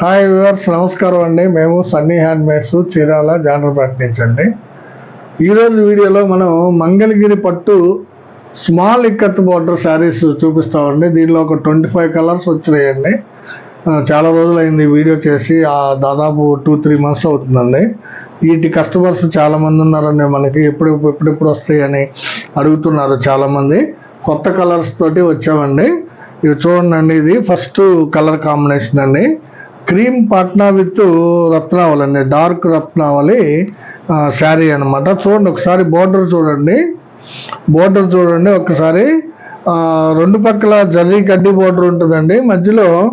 Hi viewers నమస్కారం అండి. మేము Sunny hand maids Chirala Janarpeta నుంచి అండి. ఈరోజు వీడియోలో మనం మంగళగిరి పట్టు స్మాల్ ఇక్కత్ బార్డర్ శారీస్ చూపిస్తామండి. దీనిలో ఒక ట్వంటీ ఫైవ్ కలర్స్ వచ్చినాయండి. చాలా రోజులైంది అయింది వీడియో చేసి ఆ దాదాపు టూ త్రీ మంత్స్ అవుతుందండి. వీటి కస్టమర్స్ చాలామంది ఉన్నారండి మనకి. ఎప్పుడు ఎప్పుడెప్పుడు వస్తాయని అడుగుతున్నారు చాలామంది కొత్త కలర్స్ తోటి వచ్చామండి. ఇవి చూడండి ఇది ఫస్ట్ కలర్ కాంబినేషన్ అండి. క్రీమ్ పాట్నా విత్ రత్నావళి అండి. డార్క్ రత్నావళి శారీ అన్నమాట. చూడండి ఒకసారి బోర్డర్ చూడండి. బోర్డర్ చూడండి ఒకసారి. రెండు పక్కల జర్రీ కడ్డీ బోర్డర్ ఉంటుందండి. మధ్యలో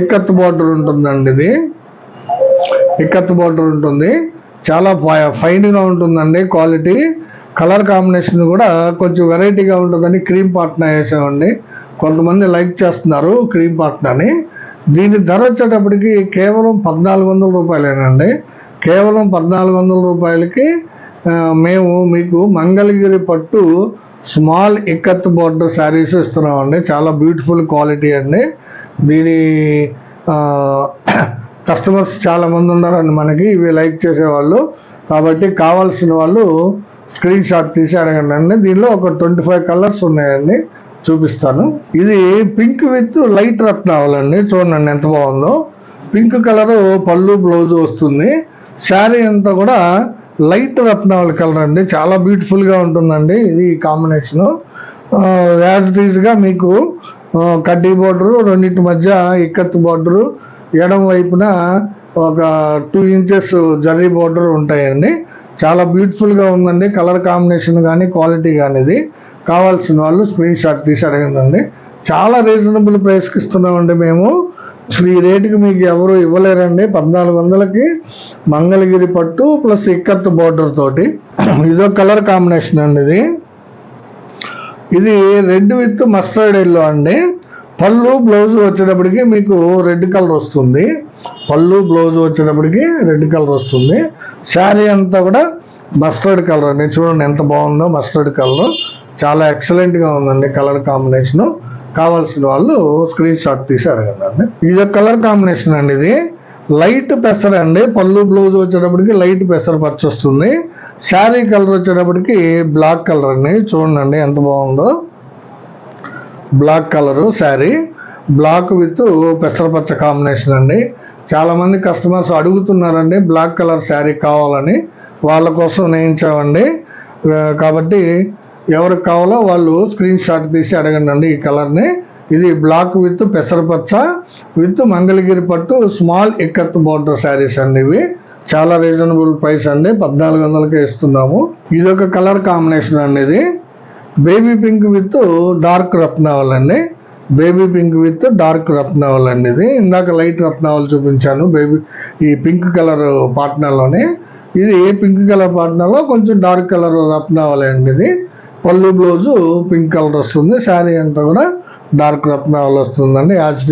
ఇక్కత్ బోర్డర్ ఉంటుందండి ఇది. ఇక్కత్ బోర్డర్ ఉంటుంది. చాలా ఫై- ఫైన్గా ఉంటుందండి క్వాలిటీ. కలర్ కాంబినేషన్ కూడా కొంచెం వెరైటీగా ఉంటుందని క్రీమ్ పాట్నా వేసామండి. కొంతమంది లైక్ చేస్తున్నారు క్రీమ్ పాట్నాని. దీని ధర వచ్చేటప్పటికి కేవలం పద్నాలుగు వందల రూపాయలేనండి. కేవలం పద్నాలుగు వందల రూపాయలకి మేము మీకు మంగళగిరి పట్టు స్మాల్ ఇక్కత్ బోర్డర్ శారీస్ ఇస్తున్నామండి. చాలా బ్యూటిఫుల్ క్వాలిటీ అండి. దీని కస్టమర్స్ చాలా మంది ఉన్నారండి మనకి. ఇవి లైక్ చేసేవాళ్ళు. కాబట్టి కావాల్సిన వాళ్ళు స్క్రీన్ షాట్ తీసి అడగండి అండి. దీనిలో ఒక ట్వంటీ ఫైవ్ కలర్స్ ఉన్నాయండి. చూపిస్తాను. ఇది పింక్ విత్ లైట్ రత్నావళండి చూడండి ఎంత బాగుందో. పింక్ కలరు పళ్ళు బ్లౌజ్ వస్తుంది. శారీ అంతా కూడా లైట్ రత్నావళి కలర్ అండి. చాలా బ్యూటిఫుల్గా ఉంటుందండి ఇది కాంబినేషను. యాజ్ ఇట్ ఈస్గా మీకు కడ్డీ బోర్డరు రెండింటి మధ్య ఇక్కత్ బోర్డరు ఎడం వైపున ఒక టూ ఇంచెస్ జరీ బోర్డర్ ఉంటాయండి. చాలా బ్యూటిఫుల్గా ఉందండి. కలర్ కాంబినేషన్ కానీ క్వాలిటీ కానీ ఇది. కావాల్సిన వాళ్ళు స్క్రీన్ షాట్ తీసి అడగండి. చాలా రీజనబుల్ ప్రైస్కి ఇస్తున్నామండి మేము. అసలు ఈ రేటుకి మీకు ఎవరు ఇవ్వలేరండి. పద్నాలుగు వందలకి మంగళగిరి పట్టు ప్లస్ ఇక్కత్ బోర్డర్ తోటి. ఇదో కలర్ కాంబినేషన్ అండి ఇది. ఇది రెడ్ విత్ మస్టర్డ్ ఎల్లో అండి. పళ్ళు బ్లౌజ్ వచ్చేటప్పటికి మీకు రెడ్ కలర్ వస్తుంది. పళ్ళు బ్లౌజ్ వచ్చేటప్పటికి రెడ్ కలర్ వస్తుంది. శారీ అంతా కూడా మస్టర్డ్ కలర్ అండి. చూడండి ఎంత బాగుందో మస్టర్డ్ కలర్ చాలా ఎక్సలెంట్గా ఉందండి కలర్ కాంబినేషను కావాల్సిన వాళ్ళు స్క్రీన్ షాట్ తీసి అడగండి. అండి ఇది కలర్ కాంబినేషన్ అండి ఇది. లైట్ పెసర్ అండి. పళ్ళు బ్లౌజ్ వచ్చేటప్పటికి లైట్ పెసర్ పచ్చ వస్తుంది. శారీ కలర్ వచ్చేటప్పటికి బ్లాక్ కలర్ అండి. చూడండి ఎంత బాగుందో. Black colour sari black with పెసరపచ్చ combination అండి. చాలామంది కస్టమర్స్ అడుగుతున్నారండి బ్లాక్ కలర్ శారీ కావాలని. వాళ్ళ కోసం నేయించామండి. కాబట్టి ఎవరికి కావాలో వాళ్ళు స్క్రీన్ షాట్ తీసి అడగండి అండి ఈ కలర్ని ఇది బ్లాక్ విత్ పెసరపచ్చ విత్ మంగళగిరి పట్టు స్మాల్ ఇక్కత్ బోర్డర్ శారీస్ అండి ఇవి. చాలా రీజనబుల్ ప్రైస్ అండి. పద్నాలుగు వందలకే ఇస్తున్నాము. ఇది ఒక కలర్ కాంబినేషన్ అండి ఇది. బేబీ పింక్ విత్ డార్క్ రత్నావల్ అండి. బేబీ పింక్ విత్ డార్క్ రత్నావల్ అండి ఇది. ఇందాక లైట్ రత్నావల్ చూపించాను బేబీ ఈ పింక్ కలర్ పాట్నాలోనే ఇది ఏ పింక్ కలర్ పాట్నాలో కొంచెం డార్క్ కలర్ రత్నావల్ అండి ఇది. పళ్ళు బ్లౌజు పింక్ కలర్ వస్తుంది శారీ అంతా కూడా డార్క్ రత్నాలు వస్తుందండి. యాజ్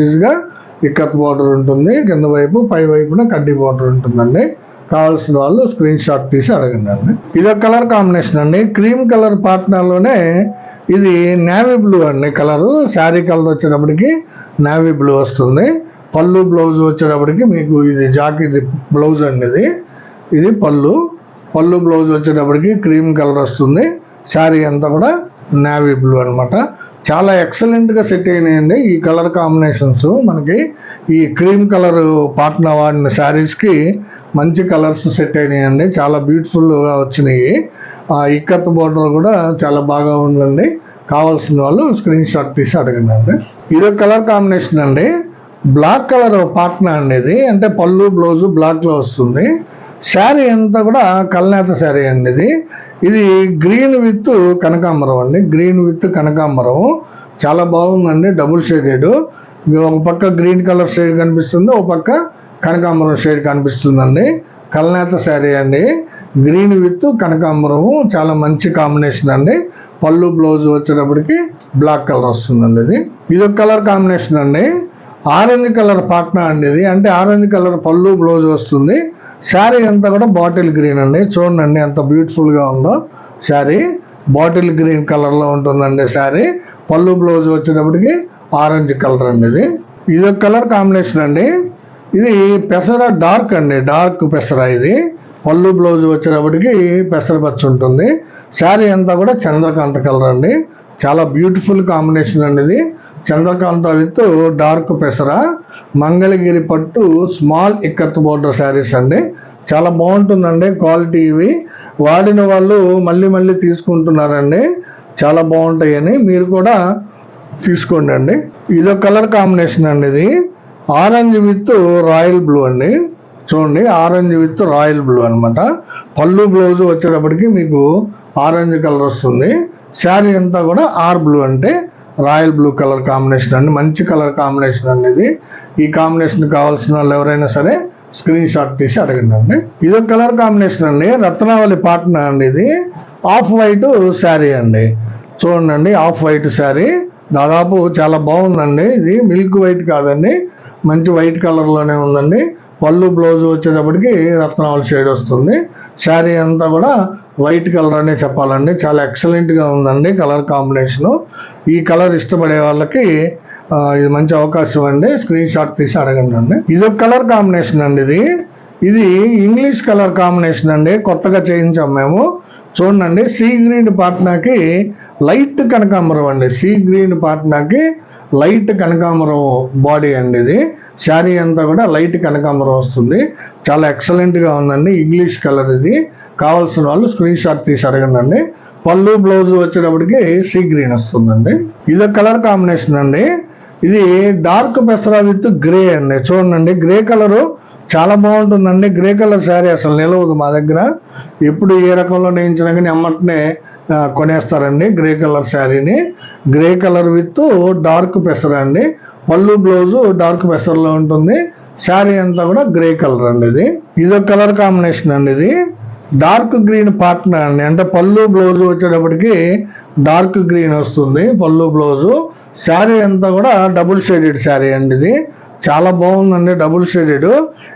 ఇక్కత్ బార్డర్ ఉంటుంది. కింద వైపు పై వైపున కడ్డీ బార్డర్ ఉంటుందండి. కావాల్సిన వాళ్ళు స్క్రీన్ షాట్ తీసి అడగండి అండి. ఇది ఒక కలర్ కాంబినేషన్ అండి. క్రీమ్ కలర్ పాట్నాలోనే ఇది నేవీ బ్లూ అండి కలరు. శారీ కలర్ వచ్చేటప్పటికి నేవీ బ్లూ వస్తుంది. పళ్ళు బ్లౌజ్ వచ్చేటప్పటికి మీకు ఇది జాకెట్ బ్లౌజ్ అండి ఇది. ఇది పళ్ళు. పళ్ళు బ్లౌజ్ వచ్చేటప్పటికి క్రీమ్ కలర్ వస్తుంది. శారీ అంతా కూడా నావీ బ్లూ అనమాట చాలా ఎక్సలెంట్గా సెట్ అయినాయండి. ఈ కలర్ కాంబినేషన్స్ మనకి ఈ క్రీమ్ కలర్ పాట్నా వాడిన శారీస్కి మంచి కలర్స్ సెట్ అయినాయండి. చాలా బ్యూటిఫుల్గా వచ్చినాయి. ఆ ఇక్కత్ బోర్డర్ కూడా చాలా బాగా ఉందండి. కావాల్సిన వాళ్ళు స్క్రీన్ షాట్ తీసి అడగండి. అండి ఇది కలర్ కాంబినేషన్ అండి. బ్లాక్ కలర్ పాట్నా అండి ఇది. అంటే పళ్ళు బ్లౌజు బ్లాక్లో వస్తుంది. శారీ అంతా కూడా కల్నేత శారీ అండి ఇది. ఇది గ్రీన్ విత్ కనకాంబరం అండి. గ్రీన్ విత్ కనకాంబరం. చాలా బాగుందండి డబుల్ షేడెడ్. ఒక పక్క గ్రీన్ కలర్ షేడ్ కనిపిస్తుంది ఒక పక్క కనకాంబరం షేడ్ కనిపిస్తుందండి. కల్నేత శారీ అండి. గ్రీన్ విత్ కనకాంబరము చాలా మంచి కాంబినేషన్ అండి. పళ్ళు బ్లౌజ్ వచ్చేటప్పటికి బ్లాక్ కలర్ వస్తుందండి ఇది. ఇది ఒక కలర్ కాంబినేషన్ అండి. ఆరెంజ్ కలర్ పాట్నా అండి ఇది. అంటే ఆరెంజ్ కలర్ పళ్ళు బ్లౌజ్ వస్తుంది. శారీ అంతా కూడా బాటిల్ గ్రీన్ అండి. చూడండి ఎంత బ్యూటిఫుల్గా ఉందో శారీ. బాటిల్ గ్రీన్ కలర్లో ఉంటుందండి శారీ. పళ్ళు బ్లౌజ్ వచ్చేటప్పటికి ఆరెంజ్ కలర్ అండి ఇది. ఇది కలర్ కాంబినేషన్ అండి. ఇది పెసర డార్క్ అండి. డార్క్ పెసర ఇది. పళ్ళు బ్లౌజ్ వచ్చేటప్పటికి పెసర పచ్చ ఉంటుంది. శారీ అంతా కూడా చంద్రకాంత కలర్ అండి. చాలా బ్యూటిఫుల్ కాంబినేషన్ అండి ఇది. చంద్రకాంత విత్ డార్క్ పెసర మంగళగిరి పట్టు స్మాల్ ఇక్కత్ బోర్డర్ శారీస్ అండి. చాలా బాగుంటుందండి క్వాలిటీ ఇవి. వాడిన వాళ్ళు మళ్ళీ మళ్ళీ తీసుకుంటున్నారండి. చాలా బాగుంటాయని మీరు కూడా తీసుకోండి అండి. ఇదో కలర్ కాంబినేషన్ అండి ఇది. ఆరెంజ్ విత్ రాయల్ బ్లూ అండి. చూడండి ఆరెంజ్ విత్ రాయల్ బ్లూ అన్నమాట. పళ్ళు బ్లౌజ్ వచ్చేటప్పటికి మీకు ఆరెంజ్ కలర్ వస్తుంది. శారీ అంతా కూడా ఆర్ బ్లూ అంటే రాయల్ బ్లూ కలర్ కాంబినేషన్ అండి. మంచి కలర్ కాంబినేషన్ అండి ఇది ఈ కాంబినేషన్ కావాల్సిన వాళ్ళు ఎవరైనా సరే స్క్రీన్ షాట్ తీసి అడగండి అండి ఇది కలర్ కాంబినేషన్ అండి. రత్నావళి పాటన అండి ఇది ఆఫ్ వైట్ శారీ అండి. చూడండి ఆఫ్ వైట్ శారీ. దాదాపు చాలా బాగుందండి. ఇది మిల్క్ వైట్ కాదండి. మంచి వైట్ కలర్లోనే ఉందండి. పళ్ళు బ్లౌజ్ వచ్చేటప్పటికి రత్నావళి షేడ్ వస్తుంది. శారీ అంతా కూడా వైట్ కలర్ అనే చెప్పాలండి. చాలా ఎక్సలెంట్గా ఉందండి కలర్ కాంబినేషను. ఈ కలర్ ఇష్టపడే వాళ్ళకి ఇది మంచి అవకాశం అండి. స్క్రీన్ షాట్ తీసి అడగండి అండి ఇది ఒక కలర్ కాంబినేషన్ అండి ఇది. ఇది ఇంగ్లీష్ కలర్ కాంబినేషన్ అండి. కొత్తగా చేయించాం మేము. చూడండి సీ గ్రీన్ పాట్నాకి లైట్ కనకాంబరం అండి. సీ గ్రీన్ పాట్నాకి లైట్ కనకాంబరం బాడీ అండి ఇది. శారీ అంతా కూడా లైట్ కనకాంబరం వస్తుంది. చాలా ఎక్సలెంట్గా ఉందండి ఇంగ్లీష్ కలర్ ఇది. కావాల్సిన వాళ్ళు స్క్రీన్ షాట్ తీసి అడగండి అండి పళ్ళు బ్లౌజ్ వచ్చేటప్పటికి సీ గ్రీన్ వస్తుందండి. ఇది కలర్ కాంబినేషన్ అండి. ఇది డార్క్ పెసరా విత్ గ్రే అండి. చూడండి గ్రే కలరు చాలా బాగుంటుందండి. గ్రే కలర్ శారీ అసలు నిలవదు మా దగ్గర. ఎప్పుడు ఏ రకంలో నేయించినా కానీ అమ్మటనే కొనేస్తారండి గ్రే కలర్ శారీని. గ్రే కలర్ విత్ డార్క్ పెసర అండి. పళ్ళు బ్లౌజు డార్క్ పెసర్లో ఉంటుంది. శారీ అంతా కూడా గ్రే కలర్ అండి ఇది. ఇదొక కలర్ కాంబినేషన్ అండి ఇది. డార్క్ గ్రీన్ పార్ట్నర్ అండి. అంటే పళ్ళు బ్లౌజ్ వచ్చేటప్పటికి డార్క్ గ్రీన్ వస్తుంది. పళ్ళు బ్లౌజు. శారీ అంతా కూడా డబుల్ షేడెడ్ శారీ అండి ఇది. చాలా బాగుందండి డబుల్ షేడెడ్.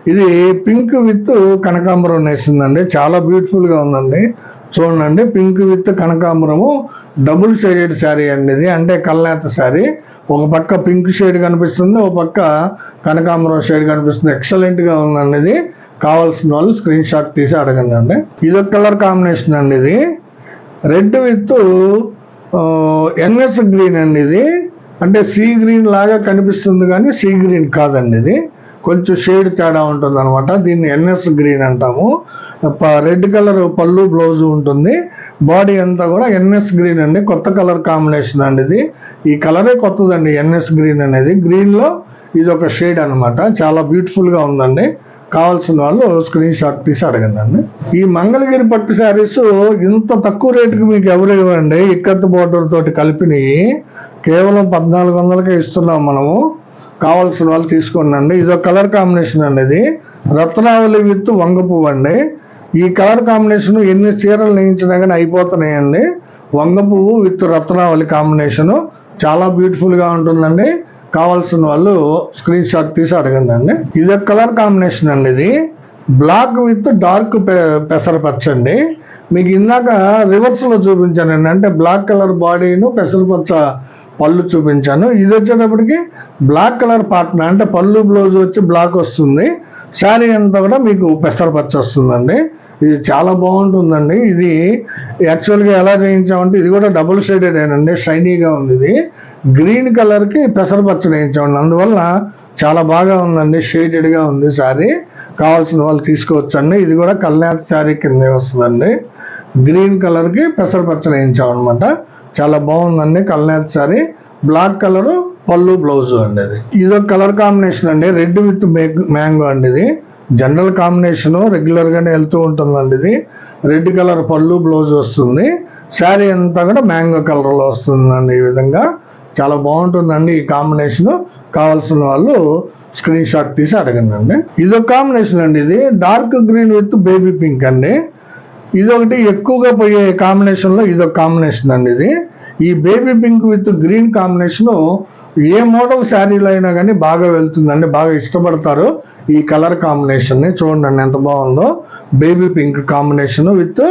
ఇది పింక్ విత్ కనకాంబరం వేసిందండి. చాలా బ్యూటిఫుల్గా ఉందండి. చూడండి పింక్ విత్ కనకాంబరము. డబుల్ షేడెడ్ శారీ అండి ఇది. అంటే కల్నేత శారీ. ఒక పక్క పింక్ షేడ్ కనిపిస్తుంది ఒక పక్క కనకాంబరం షేడ్ కనిపిస్తుంది. ఎక్సలెంట్గా ఉందండి ఇది. కావాల్సిన వాళ్ళు స్క్రీన్ షాట్ తీసి అడగండి అండి. ఇది కలర్ కాంబినేషన్ అండి ఇది. రెడ్ విత్ ఎన్ఎస్ గ్రీన్ అండి ఇది. అంటే సీ గ్రీన్ లాగా కనిపిస్తుంది కానీ సీ గ్రీన్ కాదండి ఇది. కొంచెం షేడ్ తేడా ఉంటుంది అనమాట దీన్ని ఎన్ఎస్ గ్రీన్ అంటాము. రెడ్ కలర్ పళ్ళు బ్లౌజ్ ఉంటుంది. బాడీ అంతా కూడా ఎన్ఎస్ గ్రీన్ అండి. కొత్త కలర్ కాంబినేషన్ అండి ఇది. ఈ కలరే కొత్తదండి ఎన్ఎస్ గ్రీన్ అనేది. గ్రీన్లో ఇది ఒక షేడ్ అనమాట చాలా బ్యూటిఫుల్గా ఉందండి. కావాల్సిన వాళ్ళు స్క్రీన్ షాట్ తీసి అడగండి ఈ మంగళగిరి పట్టు శారీస్ ఇంత తక్కువ రేటుకి మీకు ఎవరు ఇవ్వండి? ఇక్కత్ బోర్డర్ తోటి కేవలం పద్నాలుగు వందలకే ఇస్తున్నాం మనము. కావాల్సిన వాళ్ళు తీసుకోండి అండి. ఇది ఒక కలర్ కాంబినేషన్ అండి ఇది. రత్నావళి విత్ వంగపువ్వు అండి. ఈ కలర్ కాంబినేషన్ ఎన్ని చీరలు నేయించినా కానీ అయిపోతున్నాయండి. వంగపువ్వు విత్ రత్నావళి కాంబినేషను చాలా బ్యూటిఫుల్గా ఉంటుందండి. కావాల్సిన వాళ్ళు స్క్రీన్ షాట్ తీసి అడగండి అండి ఇది ఒక కలర్ కాంబినేషన్ అండి ఇది. బ్లాక్ విత్ డార్క్ పెసర పచ్చ అండి మీకు ఇందాక రివర్స్లో చూపించానండి. అంటే బ్లాక్ కలర్ బాడీను పెసరపచ్చ పళ్ళు చూపించాను. ఇది వచ్చేటప్పటికి బ్లాక్ కలర్ పార్ట్న అంటే పళ్ళు బ్లౌజ్ వచ్చి బ్లాక్ వస్తుంది. శారీ అంతా కూడా మీకు పెసర పచ్చ వస్తుందండి. ఇది చాలా బాగుంటుందండి. ఇది యాక్చువల్గా ఎలా చేయించామంటే ఇది కూడా డబుల్ షేడెడ్ ఏనండి. షైనీగా ఉంది ఇది. గ్రీన్ కలర్కి పెసరపచ్చ వేయించామండి అందువల్ల చాలా బాగా ఉందండి షేడెడ్గా ఉంది శారీ. కావాల్సిన వాళ్ళు తీసుకోవచ్చండి. ఇది కూడా కళ్యాణ్ శారీ కిందే వస్తుందండి. గ్రీన్ కలర్కి పెసరపచ్చ వేయించామన్నమాట. చాలా బాగుందండి కళ్యాణ్ శారీ. బ్లాక్ కలర్ పళ్ళు బ్లౌజ్ అండి ఇది. ఇది ఒక కలర్ కాంబినేషన్ అండి. రెడ్ విత్ మ్యాంగో అండి ఇది. జనరల్ కాంబినేషన్ రెగ్యులర్ గానే వెళ్తూ ఉంటుందండి ఇది. రెడ్ కలర్ పళ్ళు బ్లౌజ్ వస్తుంది. శారీ అంతా కూడా మ్యాంగో కలర్లో వస్తుందండి ఈ విధంగా. చాలా బాగుంటుందండి ఈ కాంబినేషన్ కావాల్సిన వాళ్ళు స్క్రీన్ షాట్ తీసి అడగండి ఇది ఒక కాంబినేషన్ అండి ఇది. Dark green with baby pink అండి. ఇది ఒకటి ఎక్కువగా పోయే కాంబినేషన్లో ఇది ఒక కాంబినేషన్ అండి ఇది. ఈ baby pink with green combination A model శారీలో అయినా కానీ బాగా వెళ్తుందండి బాగా ఇష్టపడతారు ఈ కలర్ కాంబినేషన్ని చూడండి ఎంత బాగుందో. Baby pink combination with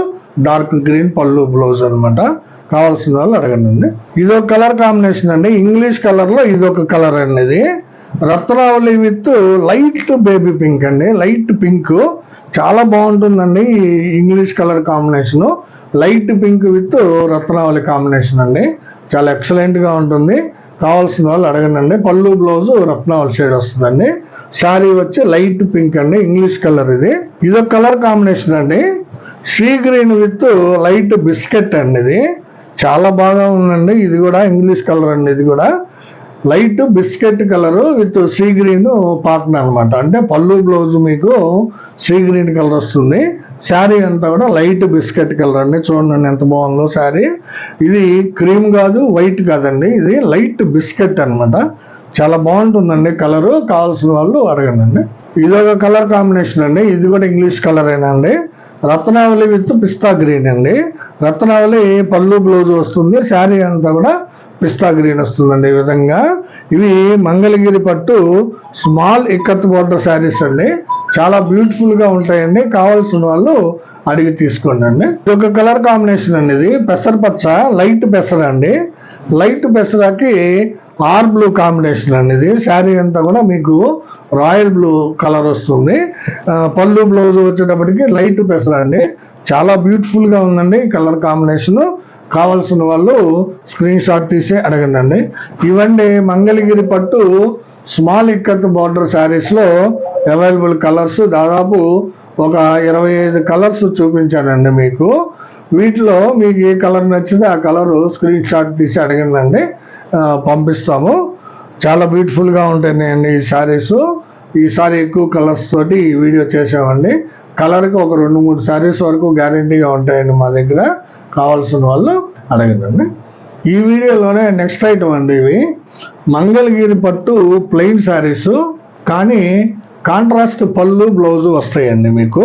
dark green పళ్ళు బ్లౌజ్ అనమాట కావాల్సిన వాళ్ళు అడగండి ఇది ఒక కలర్ కాంబినేషన్ అండి. ఇంగ్లీష్ కలర్లో ఇది ఒక కలర్ అండి ఇది. రత్నావళి విత్ లైట్ బేబీ పింక్ అండి. Light pink. చాలా బాగుంటుందండి English colour combination. Light pink with రత్నావళి కాంబినేషన్ అండి. చాలా ఎక్సలెంట్గా ఉంటుంది. కావాల్సిన వాళ్ళు అడగండి పళ్ళు బ్లౌజ్ రత్నావళి షేడ్ వస్తుందండి. శారీ వచ్చి లైట్ పింక్ అండి. ఇంగ్లీష్ కలర్ ఇది. ఇదొక కలర్ కాంబినేషన్ అండి. Sea green with light biscuit అండి ఇది. చాలా బాగా ఉందండి. ఇది కూడా ఇంగ్లీష్ కలర్ అండి ఇది కూడా. Light biscuit colour with sea green partner అనమాట అంటే పళ్ళు బ్లౌజ్ మీకు సీ గ్రీన్ కలర్ వస్తుంది. శారీ అంతా కూడా లైట్ బిస్కెట్ కలర్ అండి. చూడండి ఎంత బాగుందో శారీ. ఇది క్రీమ్ కాదు వైట్ కాదండి. ఇది లైట్ బిస్కెట్ అనమాట చాలా బాగుంటుందండి కలరు. కావాల్సిన వాళ్ళు అడగండి ఇది ఒక కలర్ కాంబినేషన్ అండి. ఇది కూడా ఇంగ్లీష్ కలర్ అండి. రత్నావళి విత్ పిస్తా గ్రీన్ అండి. రత్నావళి పళ్ళు బ్లౌజ్ వస్తుంది శారీ అంతా కూడా పిస్తా గ్రీన్ వస్తుందండి ఈ విధంగా. ఇవి మంగళగిరి పట్టు స్మాల్ ఇక్కత్ బోర్డర్ శారీస్ అండి. చాలా బ్యూటిఫుల్గా ఉంటాయండి. కావాల్సిన వాళ్ళు అడిగి తీసుకోండి అండి. ఇది ఒక కలర్ కాంబినేషన్ అండి ఇది. పెసరపచ్చ లైట్ పెసర అండి. లైట్ పెసరకి ఆర్ బ్లూ కాంబినేషన్ అండి ఇది. శారీ అంతా కూడా మీకు రాయల్ బ్లూ కలర్ వస్తుంది. పళ్ళు బ్లౌజ్ వచ్చేటప్పటికి లైట్ పెసర అండి. చాలా బ్యూటిఫుల్గా ఉందండి కలర్ కాంబినేషన్ కావాల్సిన వాళ్ళు స్క్రీన్ షాట్ తీసి అడగండి ఇవన్నీ మంగళగిరి పట్టు స్మాల్ ఇక్కత్ బార్డర్ శారీస్లో అవైలబుల్ కలర్స్ దాదాపు ఒక ఇరవై ఐదు కలర్స్ చూపించానండి మీకు. వీటిలో మీకు ఏ కలర్ నచ్చితే ఆ కలరు స్క్రీన్ షాట్ తీసి అడగండి పంపిస్తాము. చాలా బ్యూటిఫుల్గా ఉంటాయండి ఈ శారీస్ ఈసారి ఎక్కువ కలర్స్ తోటి వీడియో చేసామండి. కలర్కి ఒక రెండు మూడు శారీస్ వరకు గ్యారంటీగా ఉంటాయండి మా దగ్గర. కావాల్సిన వాళ్ళు అడగండి. ఈ వీడియోలోనే నెక్స్ట్ ఐటమ్ అండి ఇవి. మంగళగిరి పట్టు ప్లెయిన్ శారీస్. కానీ కాంట్రాస్ట్ పళ్ళు బ్లౌజు వస్తాయండి మీకు.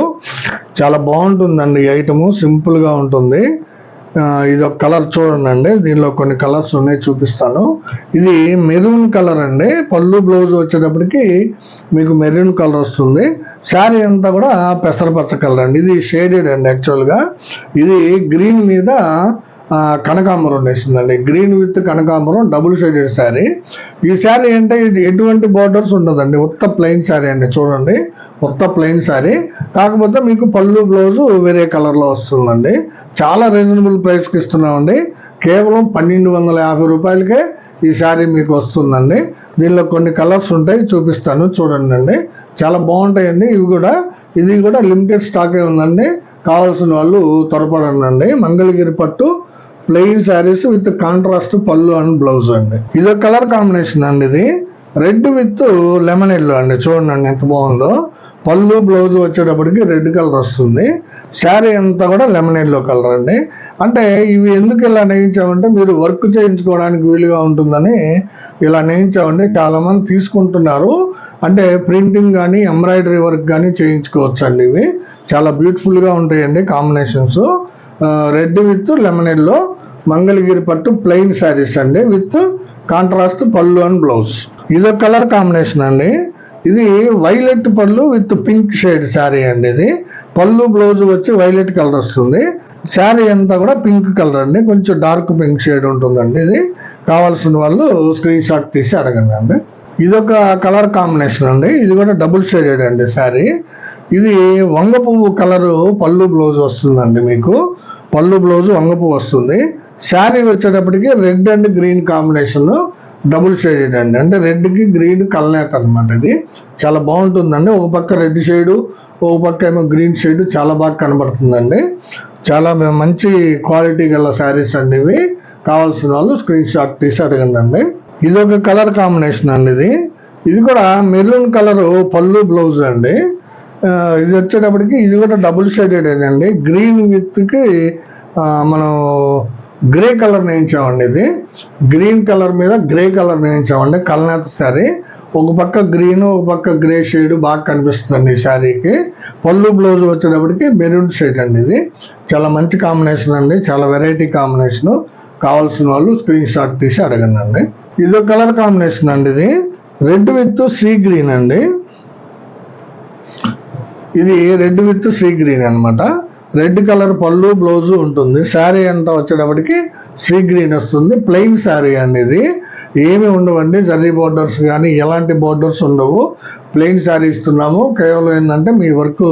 చాలా బాగుంటుందండి ఈ ఐటము. సింపుల్గా ఉంటుంది. ఇది ఒక కలర్ చూడండి దీనిలో కొన్ని కలర్స్ ఉన్నాయి చూపిస్తాను. ఇది మెరూన్ కలర్ అండి. పళ్ళు బ్లౌజ్ వచ్చేటప్పటికి మీకు మెరూన్ కలర్ వస్తుంది. శారీ అంతా కూడా పెసరపచ్చ కలర్ అండి. ఇది షేడెడ్ అండి యాక్చువల్గా. ఇది గ్రీన్ మీద కనకాంబరం వేసిందండి గ్రీన్ విత్ కనకాంబరం డబుల్ షేడెడ్ శారీ. ఈ శారీ అంటే ఇది ఎటువంటి బార్డర్స్ ఉండదండి. ఉత్త ప్లెయిన్ శారీ అండి చూడండి. ఉత్త ప్లెయిన్ శారీ. కాకపోతే మీకు పళ్ళు బ్లౌజు వేరే కలర్లో వస్తుందండి. చాలా రీజనబుల్ ప్రైస్కి ఇస్తున్నామండి. కేవలం పన్నెండు వందల యాభై రూపాయలకే ఈ శారీ మీకు వస్తుందండి. దీనిలో కొన్ని కలర్స్ ఉంటాయి చూపిస్తాను. చూడండి అండి. చాలా బాగుంటాయండి. ఇవి కూడా. ఇది కూడా లిమిటెడ్ స్టాకే ఉందండి. కావాల్సిన వాళ్ళు త్వరపడండి. మంగళగిరి పట్టు ప్లెయిన్ శారీస్ విత్ కాంట్రాస్ట్ పళ్ళు అండ్ బ్లౌజ్ అండి. ఇది కలర్ కాంబినేషన్ అండి ఇది. రెడ్ విత్ లెమన్ ఎల్లో అండి. చూడండి ఎంత బాగుందో. పళ్ళు బ్లౌజ్ వచ్చేటప్పటికి రెడ్ కలర్ వస్తుంది. శారీ అంతా కూడా లెమన్ ఎల్లో కలర్ అండి. అంటే ఇవి ఎందుకు ఇలా నేయించామంటే మీరు వర్క్ చేయించుకోవడానికి వీలుగా ఉంటుందని ఇలా నేయించామండి. చాలా మంది తీసుకుంటున్నారు. అంటే ప్రింటింగ్ కానీ ఎంబ్రాయిడరీ వర్క్ కానీ చేయించుకోవచ్చు అండి ఇవి. చాలా బ్యూటిఫుల్గా ఉంటాయండి combinations. Red with lemon yellow Mangalagiri పట్టు ప్లెయిన్ శారీస్ అండి. విత్ కాంట్రాస్ట్ పళ్ళు అండ్ బ్లౌజ్. ఇదో కలర్ కాంబినేషన్ అండి. ఇది వైలెట్ పళ్ళు విత్ పింక్ షేడ్ శారీ అండి ఇది. పళ్ళు బ్లౌజ్ వచ్చి వైలెట్ కలర్ వస్తుంది. శారీ అంతా కూడా పింక్ కలర్ అండి. కొంచెం డార్క్ పింక్ షేడ్ ఉంటుందండి ఇది. కావాల్సిన వాళ్ళు స్క్రీన్ షాట్ తీసి అడగండి అండి. ఇదొక కలర్ కాంబినేషన్ అండి. ఇది కూడా డబుల్ షేడెడ్ అండి శారీ. ఇది వంగ పువ్వు కలరు పళ్ళు బ్లౌజ్ వస్తుందండి మీకు. పళ్ళు బ్లౌజ్ వంగ పువ్వు వస్తుంది. శారీ వచ్చేటప్పటికి red and green combination double shaded అండి. అంటే రెడ్కి గ్రీన్ కలనేత అనమాట ఇది. చాలా బాగుంటుందండి. ఒక పక్క రెడ్ షేడు ఒక పక్క ఏమో గ్రీన్ షేడ్ చాలా బాగా కనబడుతుందండి. చాలా మంచి క్వాలిటీ గల శారీస్ అండి ఇవి. కావాల్సిన వాళ్ళు స్క్రీన్ షాట్ తీసి అడగండి ఇది ఒక కలర్ కాంబినేషన్ అండి ఇది. ఇది కూడా మెరూన్ కలర్ పళ్ళు బ్లౌజ్ అండి. ఇది వచ్చేటప్పటికి ఇది కూడా డబుల్ షేడెడ్ అండి. గ్రీన్ విత్కి మనం గ్రే కలర్ నేయించామండి ఇది. గ్రీన్ కలర్ మీద గ్రే కలర్ నేయించామండి కలనేత శారీ. ఒక పక్క గ్రీన్ ఒక పక్క గ్రే షేడ్ బాగా కనిపిస్తుంది ఈ శారీకి. పళ్ళు బ్లౌజ్ వచ్చేటప్పటికి మెరూన్ షేడ్ అండి ఇది. చాలా మంచి కాంబినేషన్ అండి చాలా వెరైటీ కాంబినేషన్. కావాల్సిన వాళ్ళు స్క్రీన్ షాట్ తీసి అడగండి ఇది కలర్ కాంబినేషన్ అండి ఇది. రెడ్ విత్ సీ గ్రీన్ అండి. ఇది రెడ్ విత్ సీ గ్రీన్ అన్నమాట. రెడ్ కలర్ పళ్ళు బ్లౌజు ఉంటుంది. శారీ అంతా వచ్చేటప్పటికి సీ గ్రీన్ వస్తుంది. ప్లెయిన్ శారీ అండి ఇది. ఏమి ఉండవండి. జర్రీ బోర్డర్స్ కానీ ఎలాంటి బోర్డర్స్ ఉండవు. ప్లెయిన్ శారీ ఇస్తున్నాము. కేవలం ఏంటంటే మీ వర్క్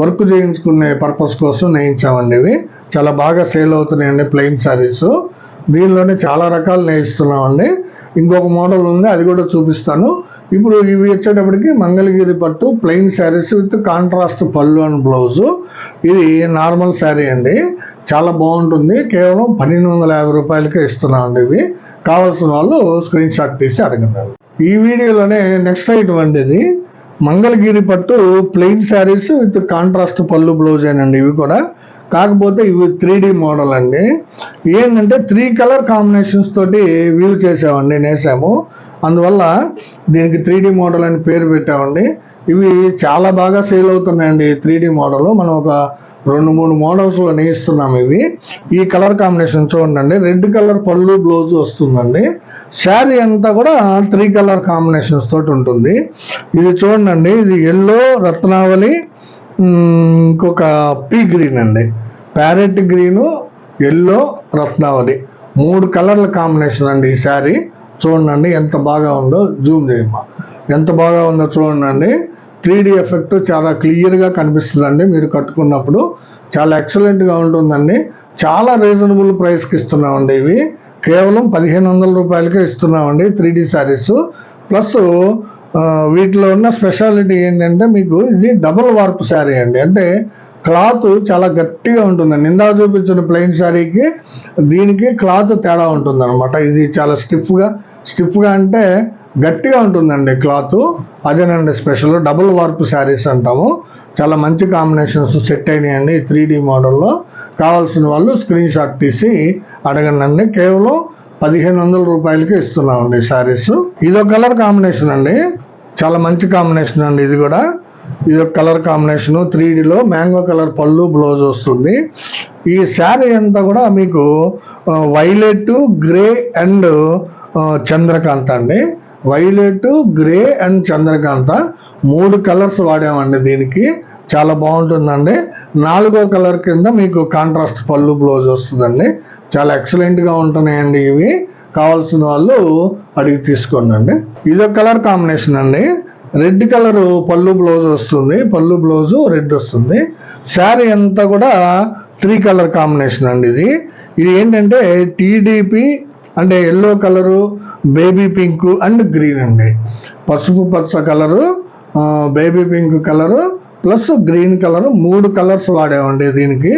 వర్క్ చేయించుకునే పర్పస్ కోసం నేయించామండి ఇవి. చాలా బాగా సేల్ అవుతున్నాయండి ప్లెయిన్ శారీస్. దీనిలోనే చాలా రకాలు నేయిస్తున్నామండి. ఇంకొక మోడల్ ఉంది అది కూడా చూపిస్తాను. ఇప్పుడు ఇవి వచ్చేటప్పటికి మంగళగిరి పట్టు ప్లెయిన్ శారీస్ విత్ కాంట్రాస్ట్ పళ్ళు అండ్ బ్లౌజు ఇది నార్మల్ శారీ అండి. చాలా బాగుంటుంది. కేవలం పన్నెండు వందల యాభై రూపాయలకే ఇస్తున్నామండి ఇవి. కావాల్సిన వాళ్ళు స్క్రీన్ షాట్ తీసి అడగండి. ఈ వీడియోలోనే నెక్స్ట్ ఐటమ్ అండి ఇది. మంగళగిరి పట్టు ప్లెయిన్ శారీస్ విత్ కాంట్రాస్ట్ పళ్ళు బ్లౌజ్ అండి ఇవి కూడా. కాకపోతే ఇవి త్రీ డి మోడల్ అండి. ఏంటంటే త్రీ కలర్ కాంబినేషన్స్ తోటి వ్యూ చేసామండి నేసాము. అందువల్ల దీనికి త్రీ డి మోడల్ అని పేరు పెట్టామండి. ఇవి చాలా బాగా సేల్ అవుతున్నాయండి త్రీ డి మోడల్. మనం ఒక రెండు మూడు మోడల్స్లో నేయిస్తున్నాం ఇవి. ఈ కలర్ కాంబినేషన్ చూడండి. రెడ్ కలర్ పళ్ళు బ్లౌజ్ వస్తుందండి. శారీ అంతా కూడా త్రీ కలర్ కాంబినేషన్స్ తోటి ఉంటుంది. ఇది చూడండి. ఇది ఎల్లో రత్నావళి ఇంకొక పీ గ్రీన్ అండి. ప్యారెట్ గ్రీను ఎల్లో రత్నావళి. మూడు కలర్ల కాంబినేషన్ అండి ఈ శారీ. చూడండి ఎంత బాగా ఉందో జూమ్ చేయమ్మా. ఎంత బాగా ఉందో చూడండి త్రీ డి ఎఫెక్ట్ చాలా క్లియర్గా కనిపిస్తుందండి మీరు కట్టుకున్నప్పుడు. చాలా ఎక్సలెంట్గా ఉంటుందండి. చాలా రీజనబుల్ ప్రైస్కి ఇస్తున్నామండి ఇవి. కేవలం పదిహేను వందల రూపాయలకే ఇస్తున్నామండి త్రీ డి శారీస్. ప్లస్ వీటిలో ఉన్న స్పెషాలిటీ ఏంటంటే మీకు ఇది డబుల్ వార్ప్ శారీ అండి. అంటే క్లాత్ చాలా గట్టిగా ఉంటుందండి ఇందా చూపించిన ప్లెయిన్ శారీకి దీనికి క్లాత్ తేడా ఉంటుంది అనమాట ఇది చాలా స్టిఫ్గా స్టిఫ్గా అంటే గట్టిగా ఉంటుందండి క్లాత్. అదేనండి స్పెషల్ డబుల్ వార్ప్ శారీస్ అంటాము. చాలా మంచి కాంబినేషన్స్ సెట్ అయినాయండి త్రీ డి మోడల్లో. కావాల్సిన వాళ్ళు స్క్రీన్ షాట్ తీసి అడగండి కేవలం పదిహేను వందల రూపాయలకి ఇస్తున్నామండి శారీస్. ఇదో కలర్ కాంబినేషన్ అండి. చాలా మంచి కాంబినేషన్ అండి ఇది కూడా. ఇది ఒక కలర్ కాంబినేషన్. త్రీ డిలో మ్యాంగో కలర్ పళ్ళు బ్లౌజ్ వస్తుంది. ఈ శారీ అంతా కూడా మీకు వైలెట్ గ్రే అండ్ చంద్రకాంత అండి. వైలెట్ గ్రే అండ్ చంద్రకాంత. మూడు కలర్స్ వాడామండి దీనికి. చాలా బాగుంటుందండి. నాలుగో కలర్ కింద మీకు కాంట్రాస్ట్ పళ్ళు బ్లౌజ్ వస్తుందండి. చాలా ఎక్సలెంట్గా ఉంటున్నాయండి ఇవి. కావాల్సిన వాళ్ళు అడిగి తీసుకోండి ఇదో కలర్ కాంబినేషన్ అండి. రెడ్ కలర్ పళ్ళు బ్లౌజ్ వస్తుంది పళ్ళు బ్లౌజు రెడ్ వస్తుంది. శారీ అంతా కూడా త్రీ కలర్ కాంబినేషన్ అండి ఇది. ఇది ఏంటంటే టీడీపీ అంటే yellow colour baby pink and green అండి. పసుపు పచ్చ colour baby pink colour plus green colour మూడు కలర్స్ వాడామండి దీనికి.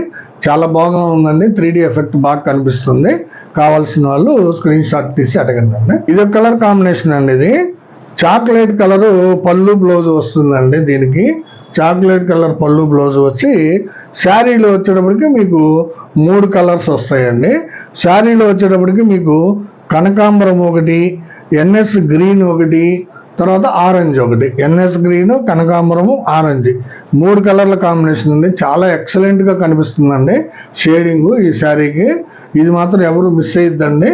చాలా బాగా ఉందండి త్రీ ఎఫెక్ట్ బాగా కనిపిస్తుంది. కావాల్సిన వాళ్ళు స్క్రీన్ షాట్ తీసి అడగండి అండి ఇది ఒక కలర్ కాంబినేషన్ అండి ఇది. చాక్లెట్ కలరు పళ్ళు బ్లౌజ్ వస్తుందండి దీనికి. చాక్లెట్ కలర్ పళ్ళు బ్లౌజ్ వచ్చి శారీలో వచ్చేటప్పటికి మీకు మూడు కలర్స్ వస్తాయండి. శారీలో వచ్చేటప్పటికి మీకు కనకాంబరం ఒకటి ఎన్ఎస్ గ్రీన్ ఒకటి తర్వాత ఆరెంజ్ ఒకటి. ఎన్ఎస్ గ్రీన్ కనకాంబరము ఆరెంజ్. మూడు కలర్ల కాంబినేషన్ ఉంది. చాలా ఎక్సలెంట్గా కనిపిస్తుందండి షేడింగ్ ఈ శారీకి. ఇది మాత్రం ఎవరు మిస్ అయ్యిద్దండి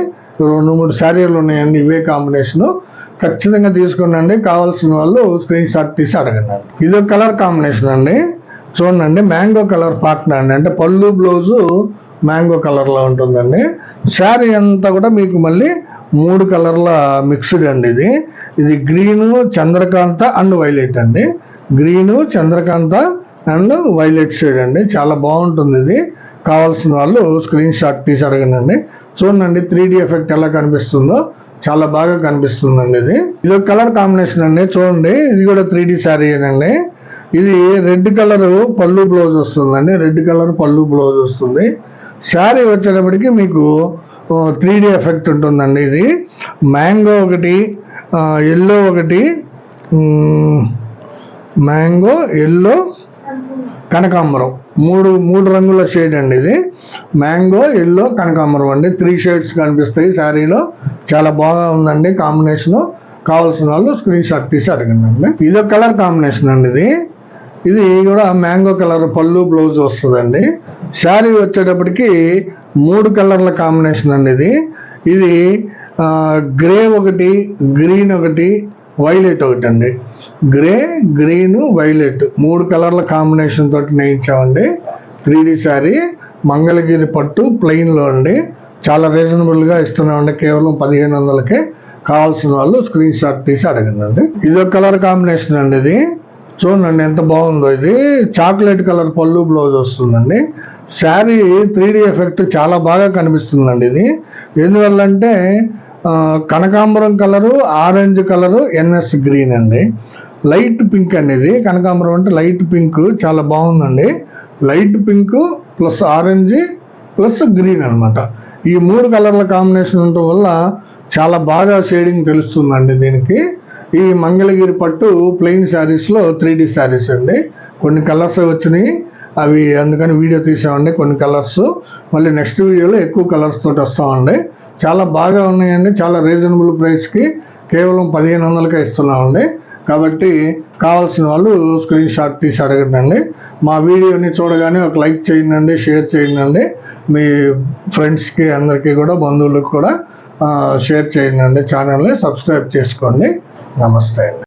రెండు మూడు శారీలు ఉన్నాయండి ఇవే కాంబినేషను. ఖచ్చితంగా తీసుకోండి కావాల్సిన వాళ్ళు స్క్రీన్ షాట్ తీసి అడగండి. ఇది ఒక కలర్ కాంబినేషన్ అండి. చూడండి మ్యాంగో కలర్ పార్ట్నర్ అండి. అంటే పళ్ళు బ్లౌజు మ్యాంగో కలర్లో ఉంటుందండి. శారీ అంతా కూడా మీకు మళ్ళీ మూడు కలర్ల మిక్స్డ్ అండి ఇది. ఇది గ్రీను చంద్రకాంత అండ్ వైలెట్ అండి. గ్రీను చంద్రకాంత అండ్ వైలెట్ షేడ్ అండి. చాలా బాగుంటుంది ఇది. కావాల్సిన వాళ్ళు స్క్రీన్ షాట్ తీసి అడగండి. చూడండి త్రీ ఎఫెక్ట్ ఎలా కనిపిస్తుందో. చాలా బాగా కనిపిస్తుందండి ఇది. ఇది ఒక కలర్ కాంబినేషన్ అండి. చూడండి ఇది కూడా త్రీ డి శారీ అండి ఇది రెడ్ కలర్ పళ్ళు బ్లౌజ్ వస్తుందండి. రెడ్ కలర్ పళ్ళు బ్లౌజ్ వస్తుంది. శారీ వచ్చేటప్పటికి మీకు త్రీ డి ఎఫెక్ట్ ఉంటుందండి ఇది. మ్యాంగో ఒకటి ఎల్లో ఒకటి మ్యాంగో ఎల్లో కనకాంబరం. మూడు మూడు రంగుల షేడ్ అండి ఇది. మ్యాంగో ఎల్లో కనకాంబరం అండి. త్రీ షేడ్స్ కనిపిస్తాయి శారీలో. చాలా బాగా ఉందండి కాంబినేషన్ కావాల్సిన వాళ్ళు స్క్రీన్ షాట్ తీసి అడగండి. అండి ఇది కలర్ కాంబినేషన్ అండి ఇది. ఇది కూడా మ్యాంగో కలర్ పళ్ళు బ్లౌజ్ వస్తుందండి. శారీ వచ్చేటప్పటికి మూడు కలర్ల కాంబినేషన్ అండి ఇది. ఇది గ్రే ఒకటి గ్రీన్ ఒకటి వైలెట్ ఒకటి అండి గ్రే గ్రీన్ వైలెట్. మూడు కలర్ల కాంబినేషన్ తోటి నేయించామండి. త్రీ డి శారీ మంగళగిరి పట్టు ప్లెయిన్లో అండి. చాలా రీజనబుల్గా ఇస్తున్నామండి. కేవలం పదిహేను వందలకే. కావాల్సిన వాళ్ళు స్క్రీన్ షాట్ తీసి అడగండి ఇది ఒక కలర్ కాంబినేషన్ అండి ఇది. చూడండి ఎంత బాగుందో ఇది. చాక్లెట్ కలర్ పళ్ళు బ్లౌజ్ వస్తుందండి. శారీ త్రీ ఎఫెక్ట్ చాలా బాగా కనిపిస్తుందండి ఇది. ఎందువల్ల అంటే కనకాంబరం colour orange colour NS green అండి. లైట్ పింక్ అనేది కనకాంబరం అంటే లైట్ పింక్ చాలా బాగుందండి. Light pink plus orange plus green అన్నమాట. ఈ మూడు కలర్ల కాంబినేషన్ ఉండటం వల్ల చాలా బాగా షేడింగ్ తెలుస్తుందండి దీనికి. ఈ మంగళగిరి పట్టు ప్లెయిన్ శారీస్లో త్రీ డీ శారీస్ అండి. కొన్ని కలర్స్ వచ్చినాయి. అవి అందుకని వీడియో తీసామండి. కొన్ని కలర్స్. మళ్ళీ నెక్స్ట్ వీడియోలో ఎక్కువ కలర్స్ తోటి వస్తామండి. చాలా బాగా ఉన్నాయండి చాలా రీజనబుల్ ప్రైస్కి కేవలం పదిహేను వందలకే ఇస్తున్నామండి. కాబట్టి కావాల్సిన వాళ్ళు స్క్రీన్ షాట్ తీసి అడగండి మా వీడియోని చూడగానే ఒక లైక్ చేయండి షేర్ చేయండి మీ ఫ్రెండ్స్కి అందరికీ కూడా బంధువులకు కూడా షేర్ చేయండి ఛానల్ని సబ్స్క్రైబ్ చేసుకోండి. నమస్తే అండి.